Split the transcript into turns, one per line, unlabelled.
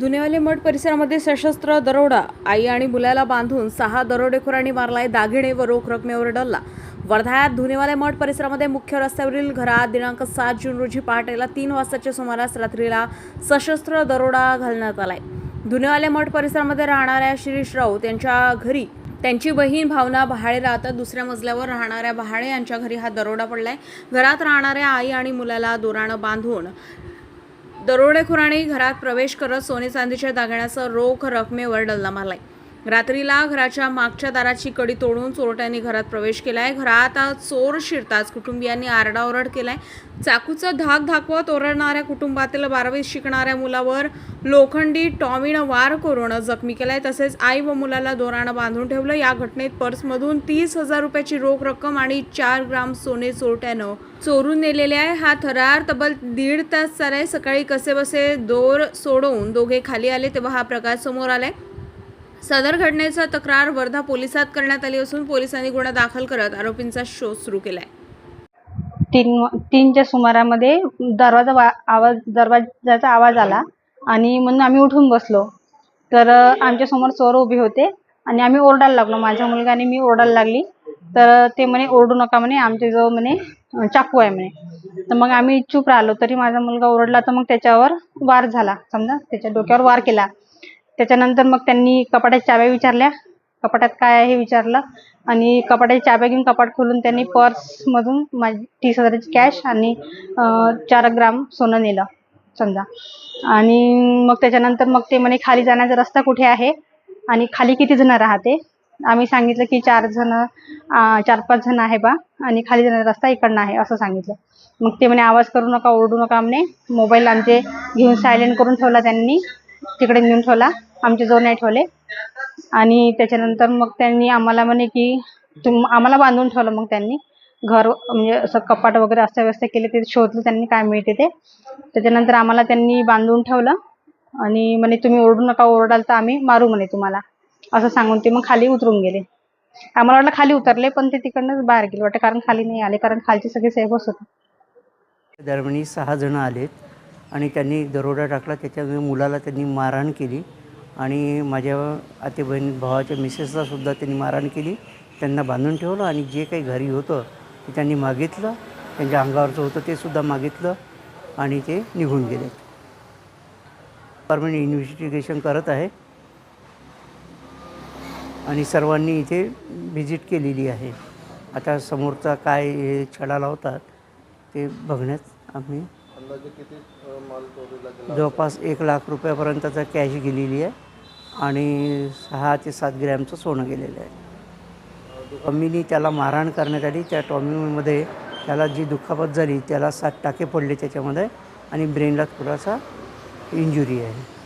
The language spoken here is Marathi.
धुनेवाले मठ परिसरामध्ये सशस्त्र दरोडा आई आणि मुलाला बांधून सहा दरोडेखोरांनी मारलाय दागिने व रोख रकमेवर डल्ला. वर्ध्यात धुनेवाले मठ परिसरामध्ये मुख्य रस्त्यावरील घरात दिनांक सात जून रोजी पहाटेला तीन वाजताच्या सुमारास रात्रीला सशस्त्र दरोडा घालण्यात आलाय. धुनेवाले मठ परिसरामध्ये राहणाऱ्या शिरीष राऊत यांच्या घरी त्यांची बहीण भावना बहाळे राहतात दुसऱ्या मजल्यावर राहणाऱ्या बहाळे यांच्या घरी हा दरोडा पडलाय. घरात राहणाऱ्या आई आणि मुलाला दोराणं बांधून दरोडेखोरांनी घरात प्रवेश करत सोने चांदीच्या दागिन्यासह रोख रकमेवर डल्ला मारलाय. रात्रीला घराच्या मागच्या दाराची कडी तोडून चोरट्यांनी घरात प्रवेश केला आहे घरात चोर शिरताच कुटुंबियांनी आरडाओरड केला आहे चाकूचा धाक धाकवत ओरडणाऱ्या कुटुंबातील बारावीत शिकणाऱ्या मुलावर लोखंडी टॉमीनं वार करून जखमी केलाय. तसेच आई व मुलाला दोरानं बांधून ठेवलं. या घटनेत पर्समधून तीस हजार रुपयाची रोख रक्कम आणि चार ग्राम सोने चोरट्यानं चोरून नेलेले आहे. हा थरार तब्बल दीड तास चालाय सकाळी कसेबसे दोर सोडवून दोघे खाली आले तेव्हा हा प्रकार समोर आलाय. सदर घटनेचा तक्रार वर्धा पोलिसात करण्यात आली असून पोलिसांनी गुन्हा दाखल करत आरोपींचा शोध सुरू केलाय.
तीन तीनच्या सुमारामध्ये दरवाजा वा आवाज दरवाजाचा आवाज आला आणि म्हणून आम्ही उठून बसलो. तर आमच्यासमोर चोर उभे होते आणि आम्ही ओरडायला लागलो. माझ्या मुलगा आणि मी ओरडायला लागली. तर ते म्हणे ओरडू नका म्हणे आमच्याजवळ म्हणे अं, चाकू आहे म्हणे. तर मग आम्ही चूप राहिलो. तरी माझा मुलगा ओरडला तर मग त्याच्यावर वार झाला. समजा त्याच्या डोक्यावर वार केला. त्याच्यानंतर मग त्यांनी कपाटाच्या चाव्या विचारल्या. कपाटात काय आहे विचारलं. आणि कपाटाच्या चाव्या घेऊन कपाट खोलून त्यांनी पर्समधून माझी तीस हजाराची कॅश आणि चार ग्राम सोनं नेलं समजा. आणि मग त्याच्यानंतर मग ते म्हणे खाली जाण्याचा रस्ता कुठे आहे? आणि खाली किती जण राहते? आम्ही सांगितलं की चार जण चार पाच जण आहे बा. आणि खाली जाण्याचा रस्ता इकडनं आहे असं सांगितलं. मग ते म्हणे आवाज करू नका ओरडू नका म्हणे. मोबाईल आमचे घेऊन सायलेंट करून ठेवला त्यांनी. तिकडे नेऊन ठेवला. आमचे जवळ नाही ठेवले. आणि त्याच्यानंतर मग त्यांनी आम्हाला म्हणे की तुम आम्हाला बांधून ठेवलं मग त्यांनी. घर म्हणजे असं कपाट वगैरे असं व्यवस्था केली ते शोधलं त्यांनी काय मिळते ते. त्याच्यानंतर आम्हाला त्यांनी बांधून ठेवलं. आणि म्हणे तुम्ही ओरडू नका ओरडाल तर आम्ही मारू म्हणे तुम्हाला. असं सांगून ते मग खाली उतरून गेले. आम्हाला वाटलं खाली उतरले पण ते तिकडनंच बाहेर गेले वाटतं कारण खाली नाही आले कारण खालचे सगळे सेफच होते.
दरम्यान सहा जण आलेत. आणि त्यांनी दरोडा टाकला. त्याच्यामुळे मुलाला त्यांनी मारहाण केली आणि माझ्या आते बहीण भावाच्या मिसेसलासुद्धा त्यांनी मारहाण केली. त्यांना बांधून ठेवलं आणि जे काही घरी होतं ते त्यांनी मागितलं. त्यांच्या अंगावरचं होतं ते सुद्धा मागितलं आणि ते निघून गेले. डिपार्टमेंट इन्व्हेस्टिगेशन करत आहे. आणि सर्वांनी इथे व्हिजिट केलेली आहे. आता समोरचा काय हे छडा लावतात ते बघण्यात आम्ही जवळपास एक लाख रुपयापर्यंतचा कॅश गेलेली आहे आणि सहा ते सात ग्रॅमचं सोनं गेलेलं आहे. टॉमीनी त्याला मारहाण करण्यात आली त्या टॉमीमध्ये त्याला जी दुखापत झाली त्याला सात टाके पडले त्याच्यामध्ये आणि ब्रेनला थोडासा इंजुरी आहे.